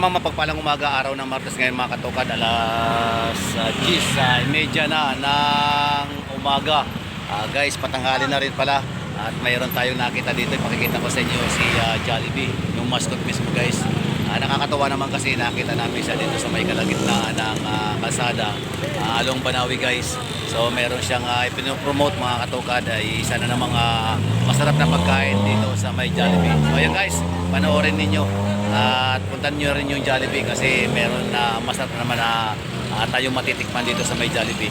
naman mapagpalang umaga araw ng Martes. Ngayon mga katukad alas uh, 10 uh, medya na ng umaga. Ah, guys patanghali na rin pala. At mayroon tayong nakita dito. Ipakikita ko sa inyo si ah, Jollibee yung mascot mismo guys. Ah, nakakatawa naman kasi nakita namin siya dito sa may kalagitnaan ng ah, kalsada ah, Along Banawi guys. So meron siyang uh, ipinopromote mga katukad ay isa na ng mga masarap na pagkain dito sa may Jollibee. So ayan guys panoorin ninyo at puntan nyo rin yung Jollibee kasi meron na masarap naman na ah, tayong matitikman dito sa may Jollibee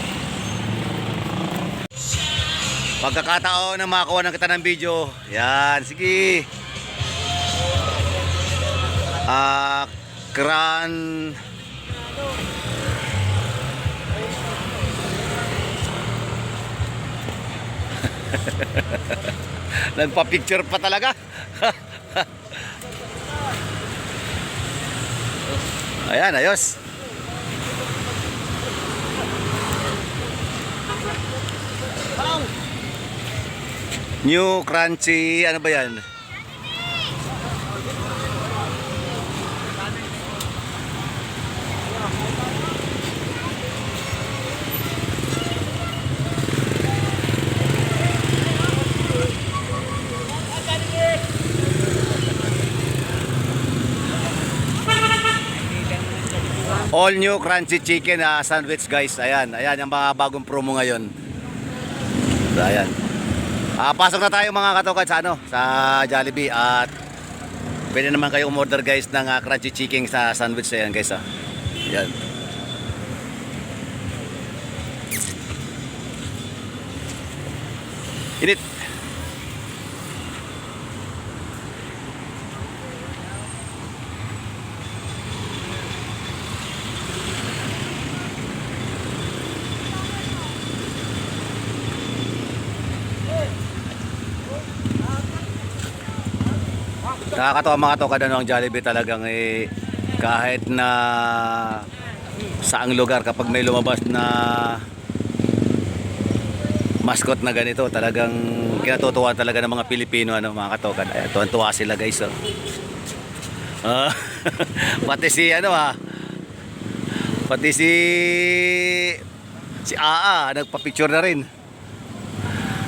Pagkakataon na makakuha ng kita ng video. Yan, sige. Ah, kran Nagpa-picture pa talaga. Ayan, ayos. New crunchy, ano ba yan? All new crunchy chicken ah, sandwich guys. Ayan, ayan yung mga bagong promo ngayon. So, ayan. Ah, pasok na tayo mga katukad sa ano, sa Jollibee at pwede naman kayo umorder guys ng ah, crunchy chicken sa sandwich ayan guys ah. Yan. Init. Nakakatawa mga katukad ano ang Jollibee talagang eh kahit na saang lugar kapag may lumabas na mascot na ganito talagang kinatutuwa talaga ng mga Pilipino ano mga katokan ay tuwan-tuwa sila guys oh. Ah, pati si ano ah pati si si Aa nagpa-picture na rin.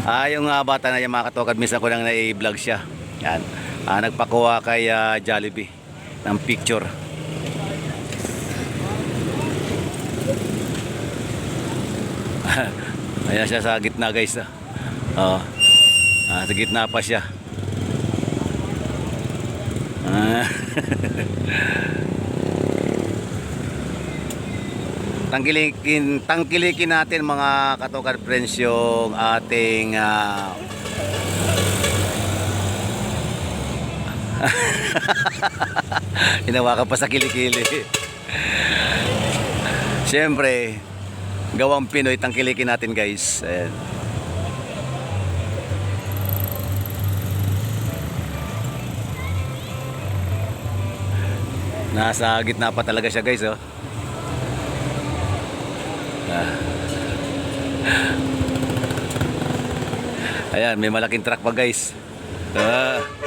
Ah yung ah, bata na yung mga katokan minsan ko lang na-vlog siya. Yan ah, nagpakuha kay ah, Jollibee ng picture Ayan siya sa gitna guys. Oo. Ah, sa gitna pa siya. Ah. tangkilikin, tangkilikin natin mga katokan friends yung ating ah, Hinawakan pa sa kilikili. Siyempre, gawang Pinoy, tangkilikin natin guys. Ayan. Nasa gitna pa talaga siya guys oh. Ah. Ayan, may malaking truck pa guys. Ah.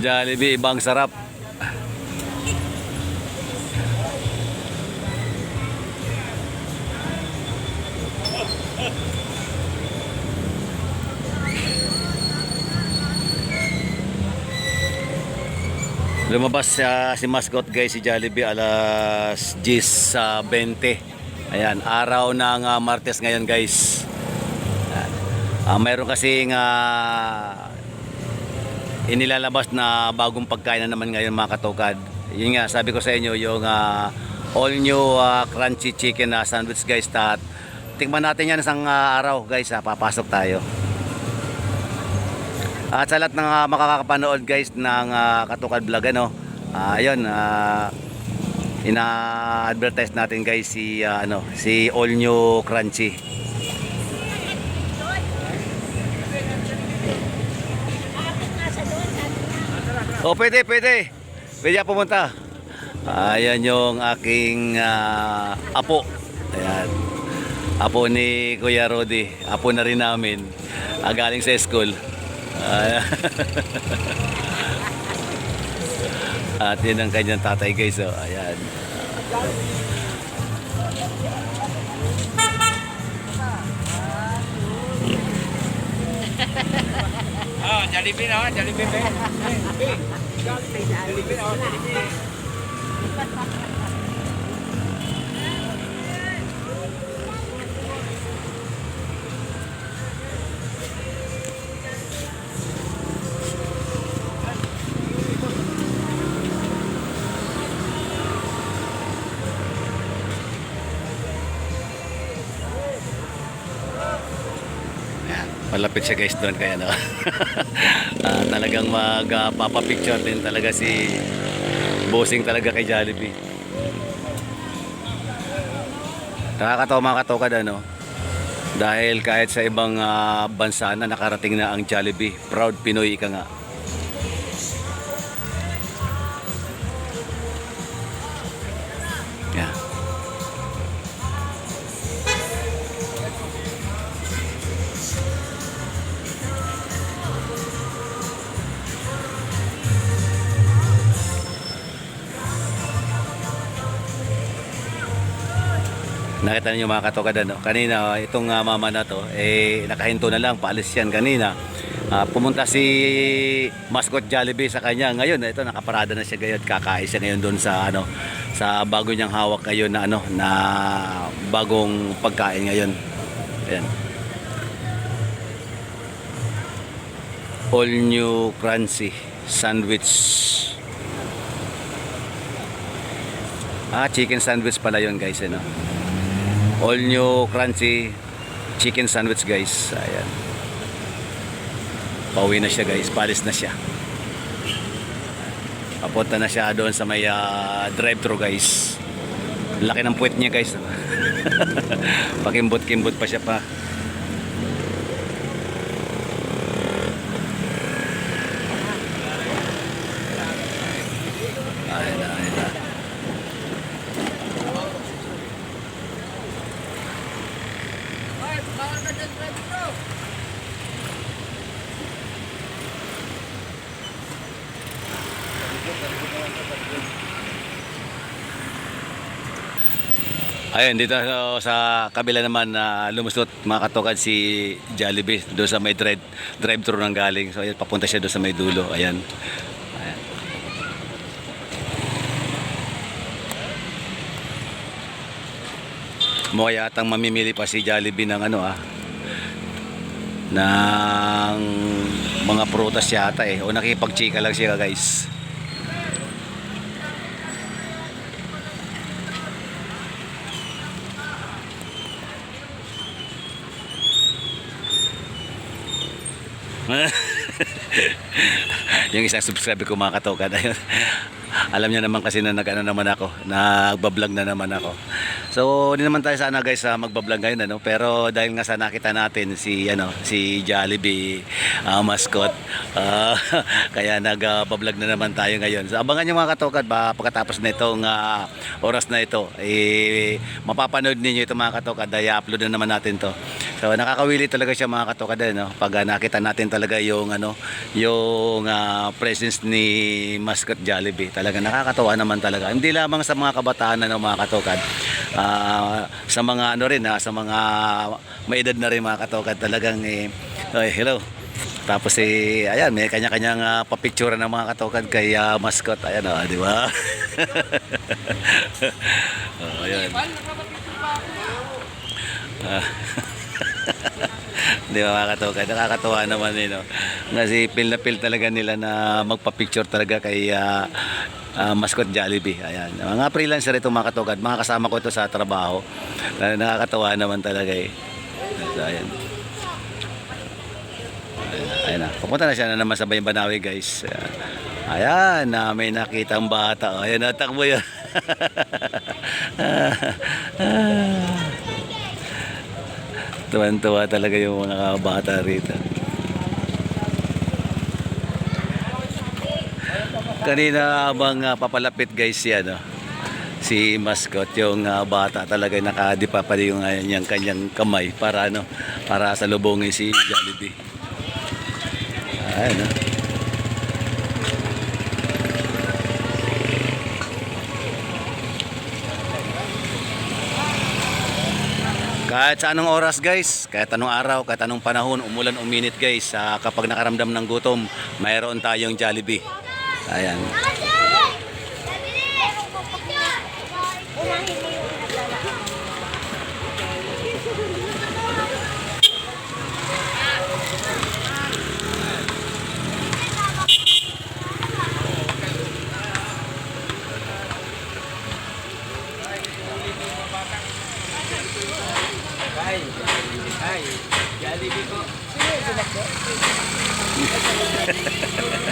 Jollibee, ibang sarap. Lumabas siya si mascot guys si Jollibee alas 10 sa 20. Ayan, araw ng ah, Martes ngayon guys. Ah, mayroon kasing ah, inilalabas na bagong pagkain na naman ngayon mga katokad. Yun nga, sabi ko sa inyo yung ah, all new ah, crunchy chicken na sandwich guys. Tat, tikman natin yan isang ah, araw guys. ah, papasok tayo. At sa lahat ng uh, makakapanood guys ng ah, Katukad Vlog ano, ah, ayun, ah, ina-advertise natin guys si ah, ano, si All New Crunchy. Oh, pwede, pwede. Pwede pumunta. Ayan yung aking ah, apo. Ayan. Apo ni Kuya Rodi. Apo na rin namin. Ah, galing sa school. Ah, At yun ang kanyang tatay guys. Oh. Ayan. Ah, Jollibee na, Jollibee be. Jollibee na, Jollibee. Malapit siya guys doon kaya no. Ah, talagang magpapapicture din talaga si bossing talaga kay Jollibee. Nakakatawa mga katokad ano. Dahil kahit sa ibang ah, bansa na nakarating na ang Jollibee, proud Pinoy ka nga. Nakita niyo mga katokad ano, kanina itong ah, mama na to, eh nakahinto na lang, paalis yan kanina. Ah, pumunta si Mascot Jollibee sa kanya. Ngayon, ito nakaparada na siya ngayon, kakain siya ngayon doon sa ano, sa bago niyang hawak ngayon na ano, na bagong pagkain ngayon. Ayan. All new crunchy sandwich. Ah, chicken sandwich pala yun guys, ano. All new crunchy chicken sandwich guys. Ayan. Pauwi na siya guys. Palis na siya. Papunta na siya doon sa may ah, drive-thru guys. Laki ng puwet niya guys. Pakimbot-kimbot pa siya pa. Ayun na, ayun na. Ayun, dito uh, sa kabila naman na lumusot mga katokad si Jollibee doon sa may drive, drive-thru nang galing. So ayun, papunta siya doon sa may dulo. Ayan. Mukha yatang mamimili pa si Jollibee ng ano ah ng mga prutas yata eh. O nakipagchika lang siya guys. Yung isang subscriber ko mga katokan alam niya naman kasi na nag-ano naman ako nagbablog na naman ako so hindi naman tayo sana guys sa magbablog ngayon ano? Pero dahil nga sa nakita natin si ano si Jollibee ah, mascot ah, kaya nagbablog na naman tayo ngayon. So abangan niyo mga katokan ba pagkatapos na itong ah, oras na ito eh mapapanood ninyo ito mga katokan dahil upload na naman natin to. So nakakawili talaga siya mga katokan no? Pag ah, nakita natin talaga yung ano yung ah, presence ni mascot Jollibee. Talaga nakakatawa naman talaga. Hindi lamang sa mga kabataan na mga katokad ah, sa mga ano rin ha, sa mga may edad na rin mga katokad talagang eh, ay, hello. Tapos eh ayan may kanya-kanyang uh, papicture ng mga katokad kay ah, mascot. Ayan oh, di ba? Oh, ayan. Ah. Di ba mga katoka? Nakakatawa naman eh, no? Kasi feel na feel talaga nila na magpa-picture talaga kay ah, ah, Mascot Jollibee. Ayan. Mga freelancer ito mga katoka. Mga kasama ko ito sa trabaho. Ah, nakakatawa naman talaga eh. So, ayan. Ayan, na. Pupunta na siya na naman sa Bayang Banawi guys. Ayan, na may nakita ang bata. Ayan, natakbo yan. Tuwan-tuwa talaga yung mga bata rito. Kanina habang ah, papalapit guys yan, no? si mascot yung ah, bata talaga nakadipa pa yung uh, yung kanyang kamay para ano para sa lubungin si Jollibee. Ayun. Kahit sa anong oras guys, kahit anong araw, kahit anong panahon, umulan, uminit guys, ah, kapag nakaramdam ng gutom, mayroon tayong Jollibee. Ayan. Ay, ay, Jollibee po.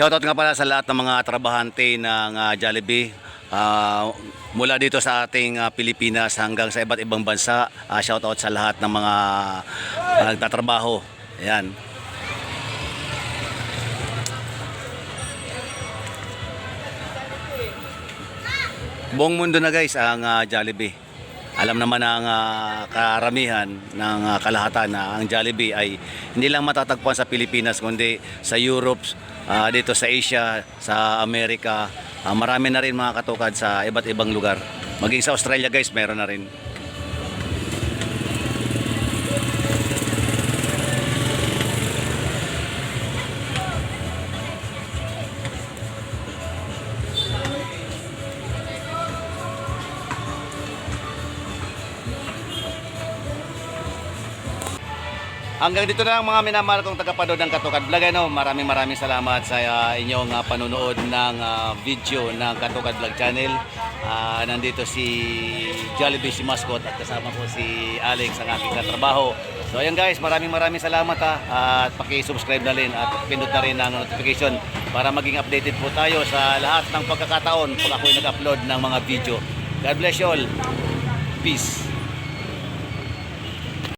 Shoutout nga pala sa lahat ng mga trabahante ng ah, Jollibee. Ah, mula dito sa ating ah, Pilipinas hanggang sa iba't ibang bansa. Ah, shoutout sa lahat ng mga ah, nagtatrabaho. Ayan. Buong mundo na guys ang ah, Jollibee. Alam naman ng ah, karamihan ng ah, kalahatan na ang Jollibee ay hindi lang matatagpuan sa Pilipinas kundi sa Europe, ah, dito sa Asia, sa Amerika. Ah, marami na rin mga katukad sa iba't ibang lugar. Maging sa Australia guys, meron na rin. Hanggang dito na lang mga minamahal kong tagapanood ng Katukad Vlog. Ano, maraming maraming salamat sa ah, inyong ah, panonood ng ah, video ng Katukad Vlog channel. Ah, nandito si Jollibee si Mascot at kasama ko si Alex ang aking katrabaho. So ayan guys, maraming maraming salamat ha. At paki-subscribe na rin at pindot na rin ang notification para maging updated po tayo sa lahat ng pagkakataon pag ako'y nag-upload ng mga video. God bless you all. Peace.